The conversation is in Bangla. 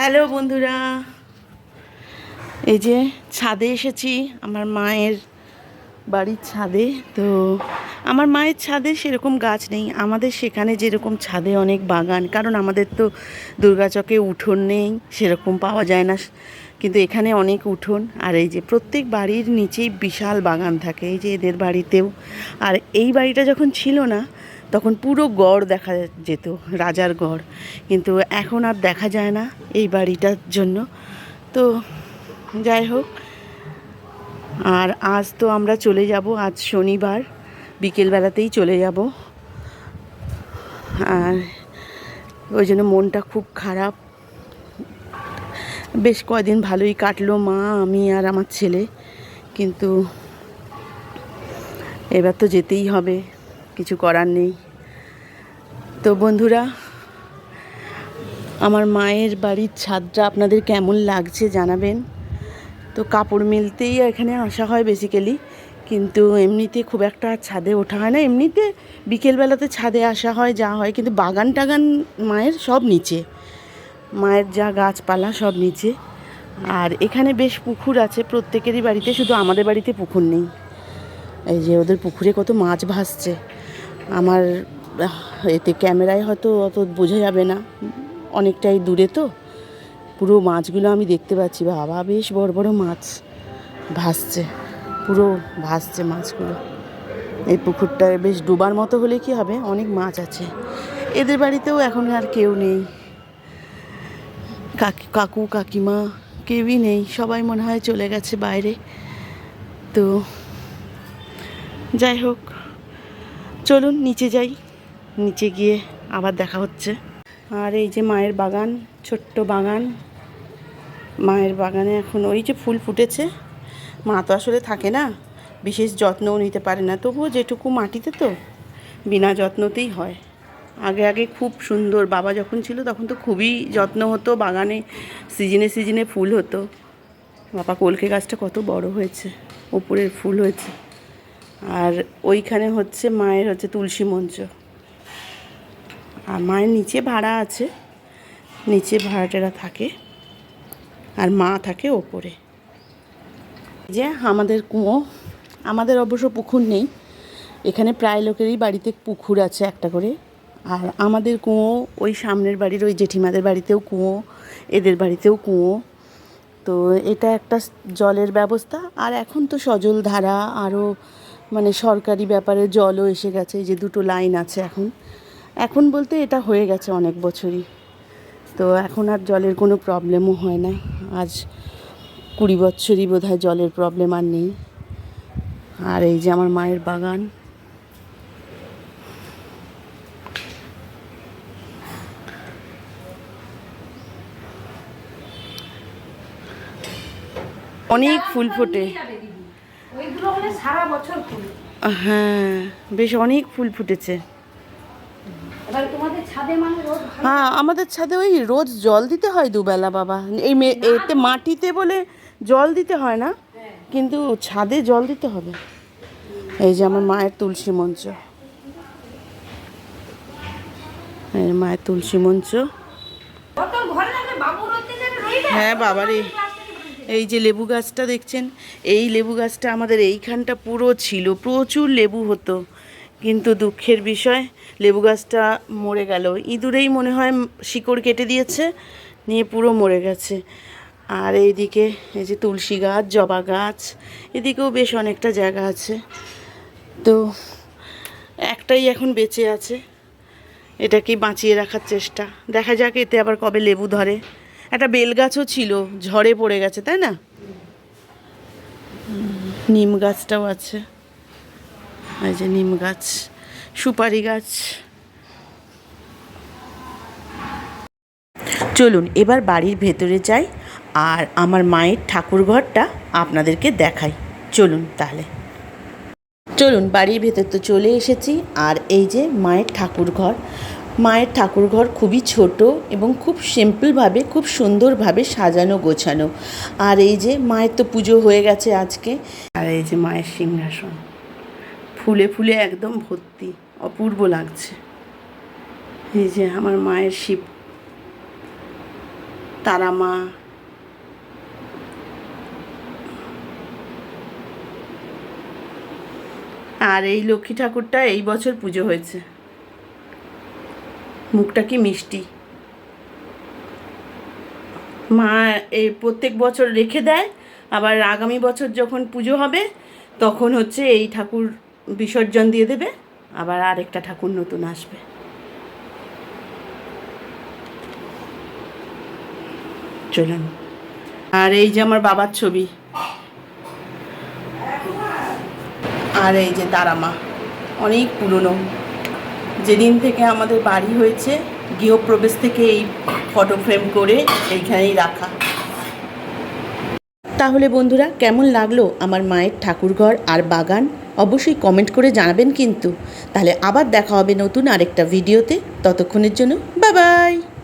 হ্যালো বন্ধুরা। এই যে ছাদে এসেছি, আমার মায়ের বাড়ির ছাদে। তো আমার মায়ের ছাদে সেরকম গাছ নেই। আমাদের সেখানে যেরকম ছাদে অনেক বাগান, কারণ আমাদের তো দুর্গাচকে উঠোন নেই, সেরকম পাওয়া যায় না। কিন্তু এখানে অনেক উঠোন। আর এই যে প্রত্যেক বাড়ির নিচেই বিশাল বাগান থাকে। এই যে এদের বাড়িতেও। আর এই বাড়িটা যখন ছিল না তখন পুরো গড় দেখা যেত, রাজার গড়। কিন্তু এখন আর দেখা যায় না এই বাড়িটার জন্য। তো যাই হোক, আর আজ তো আমরা চলে যাব, আজ শনিবার, বিকেলবেলাতেই চলে যাব। আর ওই জন্য মনটা খুব খারাপ। বেশ কয়দিন ভালোই কাটলো মা, আমি আর আমার ছেলে। কিন্তু এবার তো যেতেই হবে, কিছু করার নেই। তো বন্ধুরা, আমার মায়ের বাড়ির ছাদটা আপনাদের কেমন লাগছে জানাবেন। তো কাপড় মেলতেই এখানে আসা হয় বেসিক্যালি কিন্তু এমনিতে খুব একটা ছাদে ওঠা হয় না। এমনিতে বিকেলবেলাতে ছাদে আসা হয়, যা হয়, কিন্তু বাগান টাগান মায়ের সব নিচে। মায়ের যা গাছপালা সব নিচে। আর এখানে বেশ পুকুর আছে, প্রত্যেকেরই বাড়িতে, শুধু আমাদের বাড়িতে পুকুর নেই। এই যে ওদের পুকুরে কত মাছ ভাসছে। আমার এতে ক্যামেরায় হয়তো অত বোঝা যাবে না। অনেকটাই দূরে তো। পুরো মাছগুলো আমি দেখতে পাচ্ছি। বাবা, বেশ বড় বড় মাছ ভাসছে। পুরো ভাসছে মাছগুলো। এই পুকুরটায় বেশ ডোবার মতো হলে কি হবে? অনেক মাছ আছে। এদের বাড়িতেও এখন আর কেউ নেই। কাকি, কাকু, কাকিমা কেউই নেই। সবাই মনে হয় চলে গেছে বাইরে। তো যাই হোক, চলুন, নিচে যাই। নিচে গিয়ে আবার দেখা হচ্ছে। আর এই যে মায়ের বাগান, ছোট্ট বাগান। মায়ের বাগানে এখন ওই যে ফুল ফুটেছে। মা তো আসলে থাকে না, বিশেষ যত্নও নিতে পারে না। তবুও যেটুকু মাটিতে তো বিনা যত্নতেই হয়। আগে আগে খুব সুন্দর। বাবা যখন ছিল তখন তো খুবই যত্ন হতো, বাগানে সিজনে সিজনে ফুল হতো। বাবা কলকে গাছটা কত বড় হয়েছে, ওপরের ফুল হয়েছে। আর ওইখানে হচ্ছে মায়ের হচ্ছে তুলসী মঞ্চ। আর মায়ের নিচে ভাড়া আছে। নিচে ভাড়াটেরা থাকে আর মা থাকে ওপরে। যে আমাদের কুঁয়ো, আমাদের অবশ্য পুকুর নেই। এখানে প্রায় লোকেরই বাড়িতে পুকুর আছে একটা করে। আর আমাদের কুয়ো, ওই সামনের বাড়ির ওই জেঠিমাদের বাড়িতেও কুঁয়ো, এদের বাড়িতেও কুয়ো। তো এটা একটা জলের ব্যবস্থা। আর এখন তো সজল ধারা, আরও মানে সরকারি ব্যাপারে জলও এসে গেছে যে দুটো লাইন আছে এখন। এখন বলতে এটা হয়ে গেছে অনেক বছরই। তো এখন আর জলের কোনো প্রবলেমও হয় না আজ কুড়ি বছরই বোধ হয় জলের প্রবলেম আর নেই। আর এই যে আমার মায়ের বাগান। অনেক ফুল ফোটে। হ্যাঁ বেশ অনেক ফুল ফুটেছে এবার তোমাদের ছাদে মানে রোদ ভালো হ্যাঁ আমাদের ছাদে ওই রোজ জল দিতে হয় দুবেলা বাবা। এই এতে মাটিতে বলে জল দিতে হয় না কিন্তু ছাদে জল দিতে হবে। এই যে আমার মায়ের তুলসী মঞ্চ। এই মায়ের তুলসী মঞ্চ। হ্যাঁ বাবারে। এই যে লেবু গাছটা দেখছেন এই লেবু গাছটা আমাদের এইখানটা পুরো ছিল প্রচুর লেবু হতো। কিন্তু দুঃখের বিষয়, লেবু গাছটা মরে গেল। ইঁদুরেই মনে হয় শিকড় কেটে দিয়েছে, নিয়ে পুরো মরে গেছে। আর এইদিকে এই যে তুলসী গাছ, জবা গাছ, এদিকেও বেশ অনেকটা জায়গা আছে। তো একটাই এখন বেঁচে আছে। এটাকেই বাঁচিয়ে রাখার চেষ্টা। দেখা যাক এতে আবার কবে লেবু ধরে। একটা বেল গাছও ছিল, ঝড়ে পড়ে গেছে, তাই না? নিম গাছটাও আছে। এই যে নিম গাছ, সুপারি গাছ। চলুন, এবার বাড়ির ভেতরে যাই আর আমার মায়ের ঠাকুর ঘরটা আপনাদেরকে দেখাই। চলুন তাহলে। চলুন, বাড়ির ভেতর তো চলে এসেছি আর এই যে মায়ের ঠাকুর ঘর। মায়ের ঠাকুর ঘর খুবই ছোট এবং খুব সিম্পলভাবে খুব সুন্দরভাবে সাজানো, গোছানো। আর এই যে মায়ের তো পুজো হয়ে গেছে আজকে। আর এই যে মায়ের সিংহাসন। ফুলে ফুলে একদম ভর্তি, অপূর্ব লাগছে। এই যে আমার মায়ের শিব, তারা মা। আর এই লক্ষ্মী ঠাকুরটা এই বছর পুজো হয়েছে। মুখটা কি মিষ্টি। মা এই প্রত্যেক বছর রেখে দেয়, আবার আগামী বছর যখন পুজো হবে, তখন হচ্ছে এই ঠাকুর বিসর্জন দিয়ে দেবে, আবার আরেকটা ঠাকুর নতুন আসবে। চলুন। আর এই যে আমার বাবার ছবি। আর এই যে তারামা অনেক পুরনো। যেদিন থেকে আমাদের বাড়ি হয়েছে, গৃহপ্রবেশ থেকে এই ফটো ফ্রেম করে এইখানেই রাখা। তাহলে বন্ধুরা, কেমন লাগল আমার মায়ের ঠাকুরঘর আর বাগান? অবশ্যই কমেন্ট করে জানাবেন কিন্তু। তাহলে আবার দেখা হবে নতুন আরেকটা ভিডিওতে ততক্ষণের জন্য বাবাই বাই